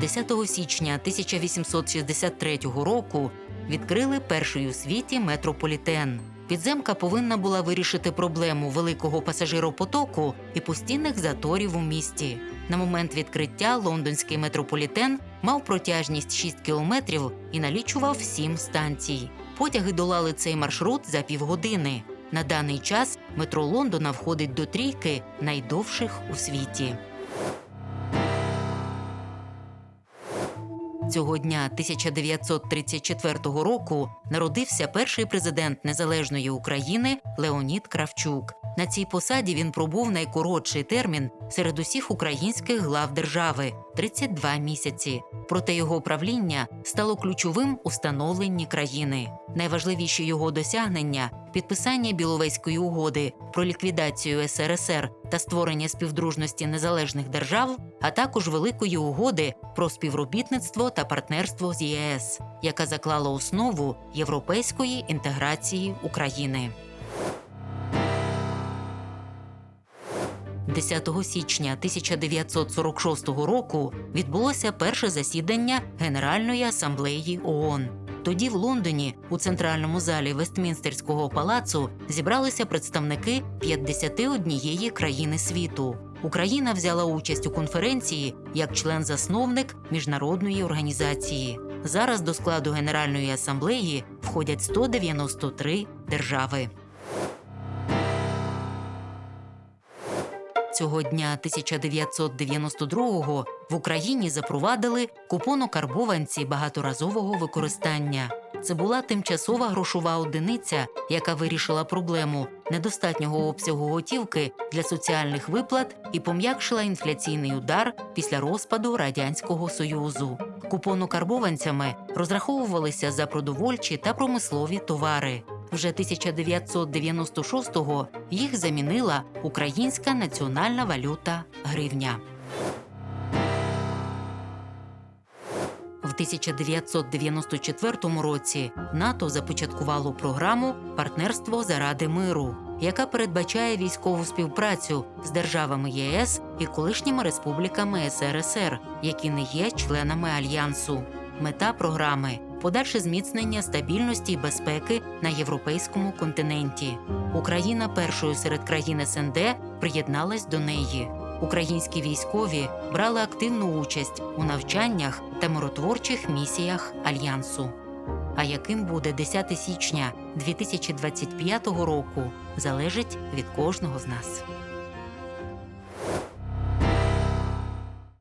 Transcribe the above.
10 січня 1863 року відкрили перший у світі метрополітен. Підземка повинна була вирішити проблему великого пасажиропотоку і постійних заторів у місті. На момент відкриття лондонський метрополітен мав протяжність 6 кілометрів і налічував 7 станцій. Потяги долали цей маршрут за півгодини. На даний час метро Лондона входить до трійки найдовших у світі. Цього дня 1934 року народився перший президент незалежної України Леонід Кравчук. На цій посаді він пробув найкоротший термін серед усіх українських глав держави 32 місяці. Проте його правління стало ключовим у становленні країни. Найважливіші його досягнення підписання Біловезької угоди про ліквідацію СРСР та створення співдружності незалежних держав, а також Великої угоди про співробітництво та партнерство з ЄС, яка заклала основу європейської інтеграції України. 10 січня 1946 року відбулося перше засідання Генеральної асамблеї ООН. Тоді в Лондоні, у центральному залі Вестмінстерського палацу, зібралися представники 51 країни світу. Україна взяла участь у конференції як член-засновник міжнародної організації. Зараз до складу Генеральної асамблеї входять 193 держави. Цього дня 1992-го в Україні запровадили купонокарбованці багаторазового використання. Це була тимчасова грошова одиниця, яка вирішила проблему недостатнього обсягу готівки для соціальних виплат і пом'якшила інфляційний удар після розпаду радянського союзу. Купонокарбованцями розраховувалися за продовольчі та промислові товари. Вже 1996-го їх замінила українська національна валюта гривня. В 1994 році НАТО започаткувало програму Партнерство заради миру, яка передбачає військову співпрацю з державами ЄС і колишніми республіками СРСР, які не є членами альянсу. Мета програми подальше зміцнення стабільності і безпеки на європейському континенті. Україна першою серед країн СНД приєдналась до неї. Українські військові брали активну участь у навчаннях та миротворчих місіях альянсу. А яким буде 10 січня 2025 року, залежить від кожного з нас.